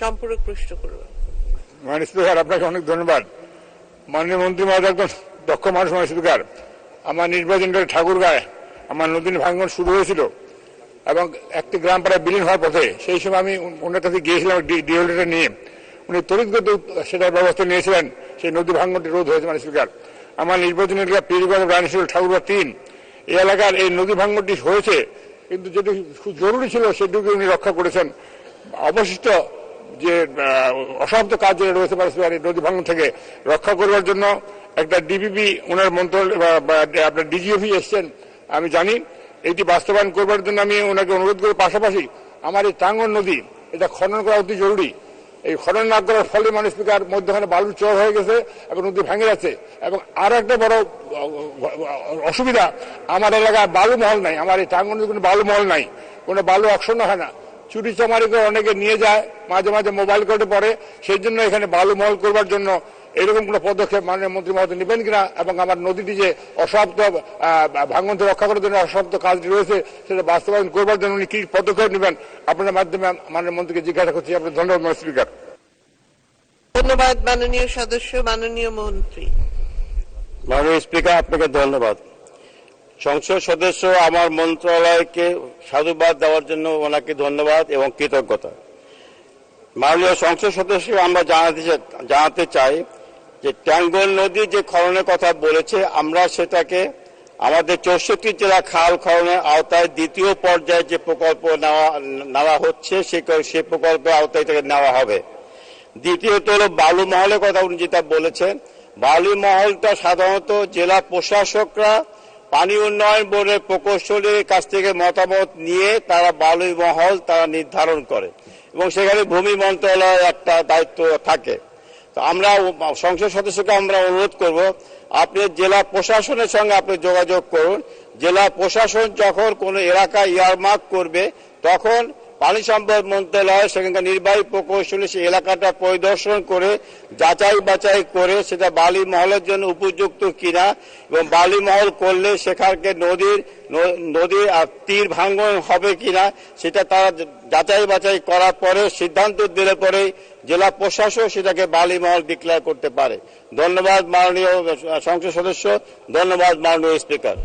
সম্পূরক প্রশ্ন স্পিকার, আপনাকে অনেক ধন্যবাদ। মাননীয় মন্ত্রী মহোদয় একজন দক্ষ মানুষ মাননীয় স্পিকার। আমার নির্বাচন করে ঠাকুরগাঁয় আমার নদীন ভাঙ্গন শুরু হয়েছিল এবং একটি গ্রাম পাড়ায় বিলীন হওয়ার পথে সেই সময় আমি ওনার কাছে গিয়েছিলাম ডিওলিটা নিয়ে। উনি তড়িৎগত সেটার ব্যবস্থা নিয়েছিলেন, সেই নদী ভাঙ্গনটি রোধ হয়েছে মাননীয় স্পিকার। আমার নির্বাচন এলাকা পীরগঞ্জ রানীশুল ঠাকুরগাঁ তিন, এই এলাকার এই নদী ভাঙ্গনটি হয়েছে, কিন্তু যেটি জরুরি ছিল সেটুকু উনি রক্ষা করেছেন। অবশিষ্ট যে অসমাপ্ত কাজ যেটা রয়েছে পারস্পরিক নদী ভাঙন থেকে রক্ষা করবার জন্য একটা ডিপিপি ওনার মন্ত্রণালয় আপনার ডিজিওপি এসছেন, আমি জানি, এটি বাস্তবায়ন করবার জন্য আমি ওনাকে অনুরোধ করি। পাশাপাশি আমার এই টাঙ্গন নদী, এটা খনন করা অতি জরুরি। এই খনন না করার ফলে মানুষ স্পিকার মধ্যখানে বালুর চর হয়ে গেছে এবং নদী ভেঙে যাচ্ছে। এবং আরও একটা বড় অসুবিধা, আমার এলাকায় বালু মহল নাই, আমার এই টাঙ্গন কোনো বালু মহল নাই। কোনো বালু অক্ষুণ্ণ হয় না। চুরি চামারি করে অনেকে নিয়ে যায় মাঝে মাঝে মোবাইল কোর্টে পড়ে। সেই জন্য এখানে বালু মহল করবার জন্য এরকম কোনো পদক্ষেপ মাননীয় মন্ত্রী মহোদয় নেবেন কিনা এবং আমার নদীটি যে অসমাপ্ত ভাঙন থেকে রক্ষা করার জন্য অসমাপ্ত কাজটি রয়েছে সেটা বাস্তবায়ন করবার জন্য উনি কি পদক্ষেপ নেবেন? আপনার মাধ্যমে মাননীয় মন্ত্রীকে জিজ্ঞাসা করছি। আপনার ধন্যবাদ স্পিকার। ধন্যবাদ মাননীয় সদস্য মাননীয় মন্ত্রী। মাননীয় স্পিকার আপনাকে ধন্যবাদ। সংসদ সদস্য আমার মন্ত্রণালয়কে সাধুবাদ দেওয়ার জন্য ওনাকে ধন্যবাদ এবং কৃতজ্ঞতা। মাননীয় সংসদ সদস্য, আমরা জানাতে জানাতে চাই যে ট্যাঙ্গল নদী যে খননের কথা বলেছে, আমরা সেটাকে আমাদের চৌষট্টি জেলা খাল খননের আওতায় দ্বিতীয় পর্যায়ে যে প্রকল্প নেওয়া নেওয়া হচ্ছে, সে সে প্রকল্পের আওতায় থেকে নেওয়া হবে। দ্বিতীয়ত হলো বালু মহলের কথা উনি যেটা বলেছেন। বালু মহলটা সাধারণত জেলা প্রশাসকরা পানি উন্নয়ন বোর্ডের প্রকৌশলীর কাছ থেকে মতামত নিয়ে তারা বালুই মহল তারা নির্ধারণ করে এবং সেখানে ভূমি মন্ত্রণালয়ের একটা দায়িত্ব থাকে। তো আমরা সংসদ সদস্যকে আমরা অনুরোধ করব, আপনি জেলা প্রশাসনের সঙ্গে আপনি যোগাযোগ করুন। জেলা প্রশাসন যখন কোনো এলাকা ইয়ারমার্ক করবে, তখন পানি সম্পদ মন্ত্রণালয় সেখানকার নির্বাহী প্রকৌশলী সেই এলাকাটা পরিদর্শন করে, যাচাই বাছাই করে সেটা বালি মহলের জন্য উপযুক্ত কিনা এবং বালি মহল করলে সেখানকে নদীর নদীর তীর ভাঙ্গন হবে কিনা সেটা তারা যাচাই বাছাই করার পরে সিদ্ধান্ত দিলে পরে জেলা প্রশাসক সেটাকে বালি মহল ডিক্লেয়ার করতে পারে। ধন্যবাদ মাননীয় সংসদ সদস্য, ধন্যবাদ মাননীয় স্পিকার